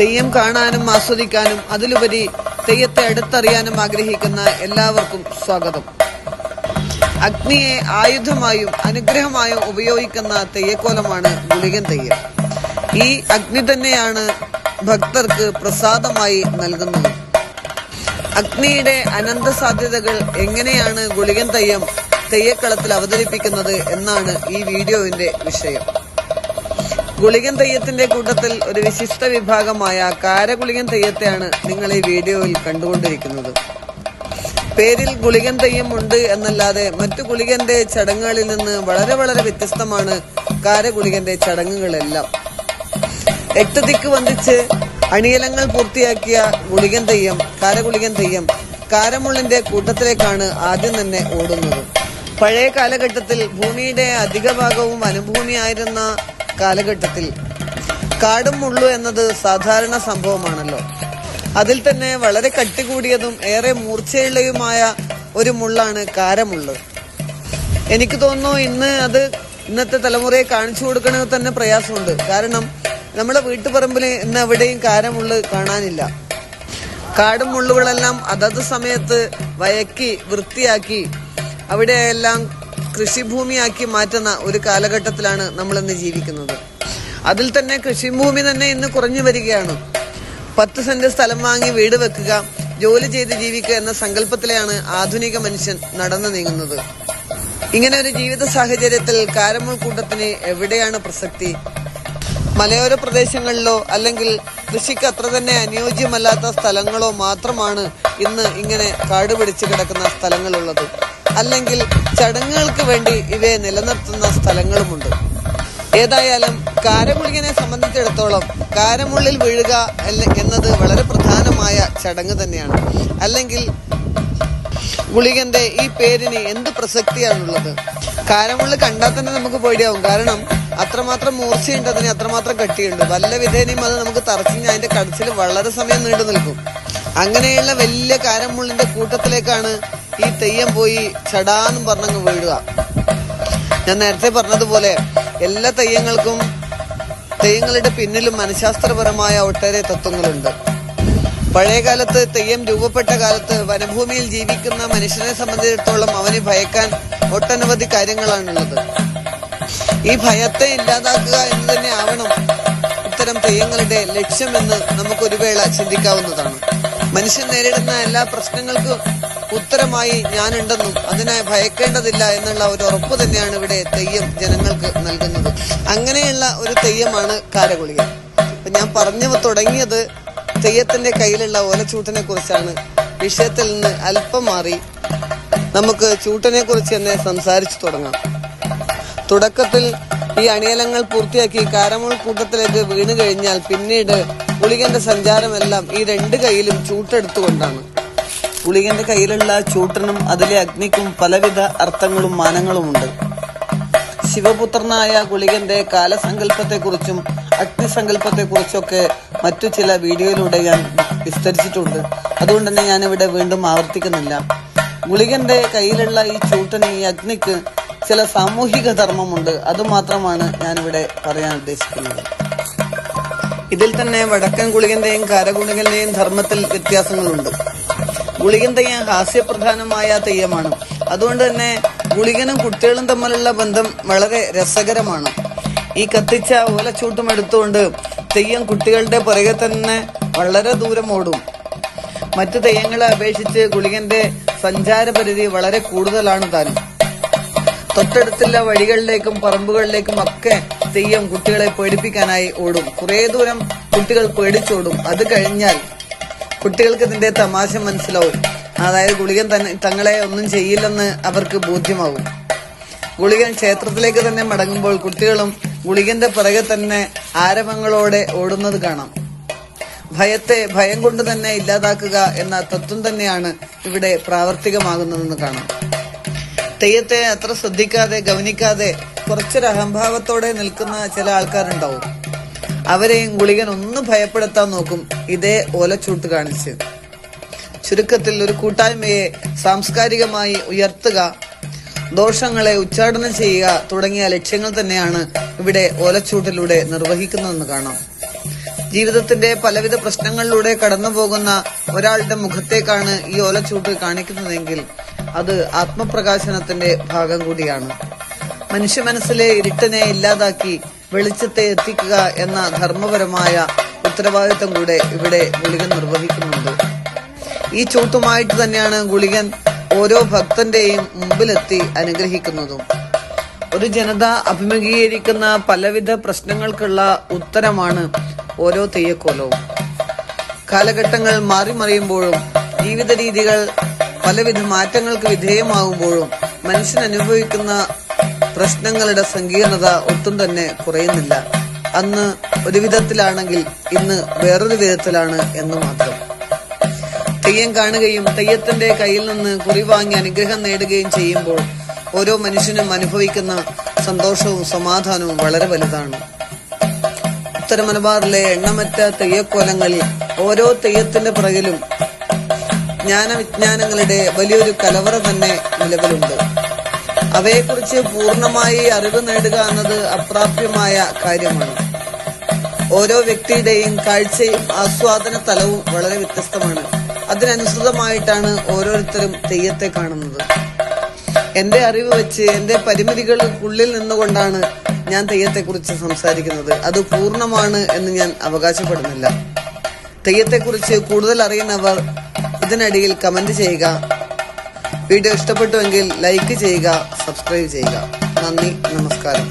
തെയ്യം കാണാനും ആസ്വദിക്കാനും അതിലുപരി തെയ്യത്തെ അടുത്തറിയാനും ആഗ്രഹിക്കുന്ന എല്ലാവർക്കും സ്വാഗതം. അഗ്നിയെ ആയുധമായും അനുഗ്രഹമായും ഉപയോഗിക്കുന്ന തെയ്യക്കോലമാണ് ഗുളികൻ തെയ്യം. ഈ അഗ്നി തന്നെയാണ് ഭക്തർക്ക് പ്രസാദമായി നൽകുന്നത്. അഗ്നിയുടെ അനന്ത സാധ്യതകൾ എങ്ങനെയാണ് ഗുളികൻ തെയ്യം തെയ്യക്കളത്തിൽ അവതരിപ്പിക്കുന്നത് എന്നാണ് ഈ വീഡിയോവിന്റെ വിഷയം. ഗുളികൻ തെയ്യത്തിന്റെ കൂട്ടത്തിൽ ഒരു വിശിഷ്ട വിഭാഗമായ കാരഗുളികൻ തെയ്യത്തെയാണ് നിങ്ങൾ ഈ വീഡിയോയിൽ കണ്ടുകൊണ്ടിരിക്കുന്നത്. പേരിൽ ഗുളികൻ തെയ്യം ഉണ്ട് എന്നല്ലാതെ മറ്റു ഗുളികന്റെ ചടങ്ങുകളിൽ നിന്ന് വളരെ വളരെ വ്യത്യസ്തമാണ് കാരഗുളികന്റെ ചടങ്ങുകളെല്ലാം. എട്ട് ദിക്ക് വന്ദിച്ച് അണിയലങ്ങൾ പൂർത്തിയാക്കിയ ഗുളികൻ തെയ്യം കാരഗുളികൻ തെയ്യം കാരമുള്ളിന്റെ കൂട്ടത്തിലേക്കാണ് ആദ്യം തന്നെ ഓടുന്നത്. പഴയ കാലഘട്ടത്തിൽ ഭൂമിയുടെ അധിക ഭാഗവും വനഭൂമിയായിരുന്ന കാലഘട്ടത്തിൽ. കാടും മുള്ളു എന്നത് സാധാരണ സംഭവമാണല്ലോ. അതിൽ തന്നെ വളരെ കട്ടി കൂടിയതും ഏറെ മൂർച്ചയുള്ളതുമായ ഒരു മുള്ളാണ് കാരമുള്ള്. എനിക്ക് തോന്നുന്നു ഇന്ന് അത് ഇന്നത്തെ തലമുറയെ കാണിച്ചു കൊടുക്കണത് തന്നെ പ്രയാസമുണ്ട്. കാരണം നമ്മുടെ വീട്ടുപറമ്പിൽ ഇന്ന് എവിടെയും കാരമുള്ള് കാണാനില്ല. കാടും മുള്ളുകളെല്ലാം അതത് സമയത്ത് വയക്കി വൃത്തിയാക്കി അവിടെയെല്ലാം കൃഷിഭൂമിയാക്കി മാറ്റുന്ന ഒരു കാലഘട്ടത്തിലാണ് നമ്മൾ ഇന്ന് ജീവിക്കുന്നത്. അതിൽ തന്നെ കൃഷിഭൂമി തന്നെ ഇന്ന് കുറഞ്ഞു വരികയാണ്. പത്ത് സെന്റ് സ്ഥലം വാങ്ങി വീട് വെക്കുക ജോലി ചെയ്ത് ജീവിക്കുക എന്ന സങ്കല്പത്തിലെയാണ് ആധുനിക മനുഷ്യൻ നടന്നു നീങ്ങുന്നത്. ഇങ്ങനെ ഒരു ജീവിത സാഹചര്യത്തിൽ കാരമുൾ കൂട്ടത്തിന് എവിടെയാണ് പ്രസക്തി? മലയോര പ്രദേശങ്ങളിലോ അല്ലെങ്കിൽ കൃഷിക്ക് അത്ര തന്നെ അനുയോജ്യമല്ലാത്ത സ്ഥലങ്ങളോ മാത്രമാണ് ഇന്ന് ഇങ്ങനെ കാട് പിടിച്ചു കിടക്കുന്ന സ്ഥലങ്ങളുള്ളത്. അല്ലെങ്കിൽ ചടങ്ങുകൾക്ക് വേണ്ടി ഇവയെ നിലനിർത്തുന്ന സ്ഥലങ്ങളുമുണ്ട്. ഏതായാലും കാരമുളികനെ സംബന്ധിച്ചിടത്തോളം കാരമുള്ളിൽ വീഴുക എന്നത് വളരെ പ്രധാനമായ ചടങ്ങ് തന്നെയാണ്. അല്ലെങ്കിൽ ഗുളികന്റെ ഈ പേരിന് എന്ത് പ്രസക്തിയാണുള്ളത്? കാരമുള്ളി കണ്ടാൽ തന്നെ നമുക്ക് പേടിയാവും. കാരണം അത്രമാത്രം മൂർച്ചയുണ്ട് അതിന് അത്രമാത്രം കട്ടിയുണ്ട്. വല്ല വിധേനയും അത് നമുക്ക് തറച്ചിഞ്ഞ് അതിന്റെ കടച്ചിൽ വളരെ സമയം നീണ്ടു നിൽക്കും അങ്ങനെയുള്ള വലിയ കാരമുള്ളിന്റെ കൂട്ടത്തിലേക്കാണ് ഈ തെയ്യം പോയി ചടാന്ന് പറഞ്ഞങ്ങ് വീഴുക. ഞാൻ നേരത്തെ പറഞ്ഞതുപോലെ എല്ലാ തെയ്യങ്ങൾക്കും തെയ്യങ്ങളുടെ പിന്നിലും മനഃശാസ്ത്രപരമായ ഒട്ടേറെ തത്വങ്ങളുണ്ട്. പഴയകാലത്ത് തെയ്യം രൂപപ്പെട്ട കാലത്ത് വനഭൂമിയിൽ ജീവിക്കുന്ന മനുഷ്യനെ സംബന്ധിച്ചിടത്തോളം അവന് ഭയക്കാൻ ഒട്ടനവധി കാര്യങ്ങളാണുള്ളത്. ഈ ഭയത്തെ ഇല്ലാതാക്കുക എന്ന് തന്നെ ആവണം ഇത്തരം തെയ്യങ്ങളുടെ ലക്ഷ്യമെന്ന് നമുക്കൊരു വേള ചിന്തിക്കാവുന്നതാണ്. മനുഷ്യൻ നേരിടുന്ന എല്ലാ പ്രശ്നങ്ങൾക്കും ഉത്തരമായി ഞാനുണ്ടെന്നും അതിനെ ഭയക്കേണ്ടതില്ല എന്നുള്ള ഒരു ഉറപ്പ് തന്നെയാണ് ഇവിടെ തെയ്യം ജനങ്ങൾക്ക് നൽകുന്നത്. അങ്ങനെയുള്ള ഒരു തെയ്യമാണ് കാരഗുളിക. ഞാൻ പറഞ്ഞു തുടങ്ങിയത് തെയ്യത്തിന്റെ കയ്യിലുള്ള ഓലച്ചൂട്ടിനെ കുറിച്ചാണ്. വിഷയത്തിൽ നിന്ന് അല്പം മാറി നമുക്ക് ചൂട്ടിനെ കുറിച്ച് തന്നെ സംസാരിച്ചു തുടങ്ങാം. തുടക്കത്തിൽ ഈ അണിയലങ്ങൾ പൂർത്തിയാക്കി കാരമോൾ കൂട്ടത്തിലേക്ക് വീണ് കഴിഞ്ഞാൽ പിന്നീട് പുളികന്റെ സഞ്ചാരമെല്ലാം ഈ രണ്ട് കൈയിലും ചൂട്ടെടുത്തുകൊണ്ടാണ്. പുളികന്റെ കയ്യിലുള്ള ചൂട്ടനും അതിലെ അഗ്നിക്കും പലവിധ അർത്ഥങ്ങളും മാനങ്ങളുമുണ്ട്. ശിവപുത്രനായ ഗുളികന്റെ കാലസങ്കല്പത്തെക്കുറിച്ചും അഗ്നിസങ്കല്പത്തെക്കുറിച്ചൊക്കെ മറ്റു ചില വീഡിയോയിലൂടെ ഞാൻ വിസ്തരിച്ചിട്ടുണ്ട്. അതുകൊണ്ട് തന്നെ ഞാനിവിടെ വീണ്ടും ആവർത്തിക്കുന്നില്ല. ഗുളികന്റെ കയ്യിലുള്ള ഈ ചൂട്ടന് ഈ അഗ്നിക്ക് ചില സാമൂഹിക ധർമ്മമുണ്ട്. അതുമാത്രമാണ് ഞാനിവിടെ പറയാൻ ഉദ്ദേശിക്കുന്നത്. ഇതിൽ തന്നെ വടക്കൻ ഗുളികന്റെയും കാരഗുണികന്റെയും ധർമ്മത്തിൽ വ്യത്യാസങ്ങളുണ്ട്. ഗുളികൻ തെയ്യം ഹാസ്യപ്രധാനമായ തെയ്യമാണ്. അതുകൊണ്ട് തന്നെ ഗുളികനും കുട്ടികളും തമ്മിലുള്ള ബന്ധം വളരെ രസകരമാണ്. ഈ കത്തിച്ച ഓലച്ചൂട്ടും എടുത്തുകൊണ്ട് തെയ്യം കുട്ടികളുടെ പുറകെ തന്നെ വളരെ ദൂരം ഓടും. മറ്റു തെയ്യങ്ങളെ അപേക്ഷിച്ച് ഗുളികന്റെ സഞ്ചാരപരിധി വളരെ കൂടുതലാണ് താനും. തൊട്ടടുത്തുള്ള വഴികളിലേക്കും പറമ്പുകളിലേക്കും ഒക്കെ തെയ്യം കുട്ടികളെ പേടിപ്പിക്കാനായി ഓടും. കുറേ ദൂരം കുട്ടികൾ പേടിച്ചോടും. അത് കഴിഞ്ഞാൽ കുട്ടികൾക്ക് ഇതിന്റെ തമാശ മനസ്സിലാവും. അതായത് ഗുളികൻ തന്നെ തങ്ങളെ ഒന്നും ചെയ്യില്ലെന്ന് അവർക്ക് ബോധ്യമാവും. ഗുളികൻ ക്ഷേത്രത്തിലേക്ക് തന്നെ മടങ്ങുമ്പോൾ കുട്ടികളും ഗുളികന്റെ പിറകെ തന്നെ ആരവങ്ങളോടെ ഓടുന്നത് കാണാം. ഭയത്തെ ഭയം കൊണ്ട് തന്നെ ഇല്ലാതാക്കുക എന്ന തത്വം തന്നെയാണ് ഇവിടെ പ്രാവർത്തികമാകുന്നതെന്ന് കാണാം. തെയ്യത്തെ അത്ര ശ്രദ്ധിക്കാതെ ഗവനിക്കാതെ കുറച്ചൊരു അഹംഭാവത്തോടെ നിൽക്കുന്ന ചില ആൾക്കാരുണ്ടാവും. അവരെയും ഗുളികൻ ഒന്ന് ഭയപ്പെടുത്താൻ നോക്കും. ഇതേ ഓലച്ചൂട്ട് കാണിച്ച്. ചുരുക്കത്തിൽ ഒരു കൂട്ടായ്മയെ സാംസ്കാരികമായി ഉയർത്തുക ദോഷങ്ങളെ ഉച്ചാടനം ചെയ്യുക തുടങ്ങിയ ലക്ഷ്യങ്ങൾ തന്നെയാണ് ഇവിടെ ഓലച്ചൂട്ടിലൂടെ നിർവഹിക്കുന്നതെന്ന് കാണാം. ജീവിതത്തിന്റെ പലവിധ പ്രശ്നങ്ങളിലൂടെ കടന്നു പോകുന്ന ഒരാളുടെ മുഖത്തേക്കാണ് ഈ ഓലച്ചൂട്ട് കാണിക്കുന്നതെങ്കിൽ അത് ആത്മപ്രകാശനത്തിന്റെ ഭാഗം കൂടിയാണ്. മനുഷ്യ മനസ്സിലെ ഇരുട്ടിനെ ഇല്ലാതാക്കി വെളിച്ചത്തെ എത്തിക്കുക എന്ന ധർമ്മപരമായ ഉത്തരവാദിത്തം കൂടെ ഇവിടെ ഗുളികൻ നിർവഹിക്കുന്നുണ്ട്. ഈ ചൂട്ടുമായിട്ട് തന്നെയാണ് ഗുളികൻ ഓരോ ഭക്തന്റെയും മുമ്പിലെത്തി അനുഗ്രഹിക്കുന്നതും. ഒരു ജനത അഭിമുഖീകരിക്കുന്ന പലവിധ പ്രശ്നങ്ങൾക്കുള്ള ഉത്തരമാണ് ഓരോ തെയ്യക്കോലവും. കാലഘട്ടങ്ങൾ മാറി മറിയുമ്പോഴും ജീവിത രീതികൾ പലവിധ മാറ്റങ്ങൾക്ക് വിധേയമാകുമ്പോഴും മനുഷ്യൻ അനുഭവിക്കുന്ന പ്രശ്നങ്ങളുടെ സങ്കീർണത ഒട്ടും തന്നെ കുറയുന്നില്ല. അന്ന് ഒരു വിധത്തിലാണെങ്കിൽ ഇന്ന് വേറൊരു വിധത്തിലാണ് എന്ന് മാത്രം. തെയ്യം കാണുകയും തെയ്യത്തിന്റെ കയ്യിൽ നിന്ന് കുറി വാങ്ങി അനുഗ്രഹം നേടുകയും ചെയ്യുമ്പോൾ ഓരോ മനുഷ്യനും അനുഭവിക്കുന്ന സന്തോഷവും സമാധാനവും വളരെ വലുതാണ്. ഉത്തര മലബാറിലെ എണ്ണമറ്റ തെയ്യക്കോലങ്ങളിൽ ഓരോ തെയ്യത്തിന്റെ പിറകിലും ജ്ഞാനവിജ്ഞാനങ്ങളുടെ വലിയൊരു കലവറ തന്നെ നിലവിലുണ്ട്. അവയെക്കുറിച്ച് പൂർണമായി അറിവ് നേടുക എന്നത് അപ്രാപ്യമായ കാര്യമാണ്. ഓരോ വ്യക്തിയുടെയും കാഴ്ചയും ആസ്വാദന തലവും വളരെ വ്യത്യസ്തമാണ്. അതിനനുസൃതമായിട്ടാണ് ഓരോരുത്തരും തെയ്യത്തെ കാണുന്നത്. എന്റെ അറിവ് വെച്ച് എന്റെ പരിമിതികൾക്കുള്ളിൽ നിന്നുകൊണ്ടാണ് ഞാൻ തെയ്യത്തെക്കുറിച്ച് സംസാരിക്കുന്നത്. അത് പൂർണമാണ് എന്ന് ഞാൻ അവകാശപ്പെടുന്നില്ല. തെയ്യത്തെക്കുറിച്ച് കൂടുതൽ അറിയുന്നവർ ഇതിനടിയിൽ കമന്റ് ചെയ്യുക വീഡിയോ ഇഷ്ടപ്പെട്ടുവെങ്കിൽ ലൈക്ക് ചെയ്യുക സബ്സ്ക്രൈബ് ചെയ്യുക. നന്ദി നമസ്കാരം.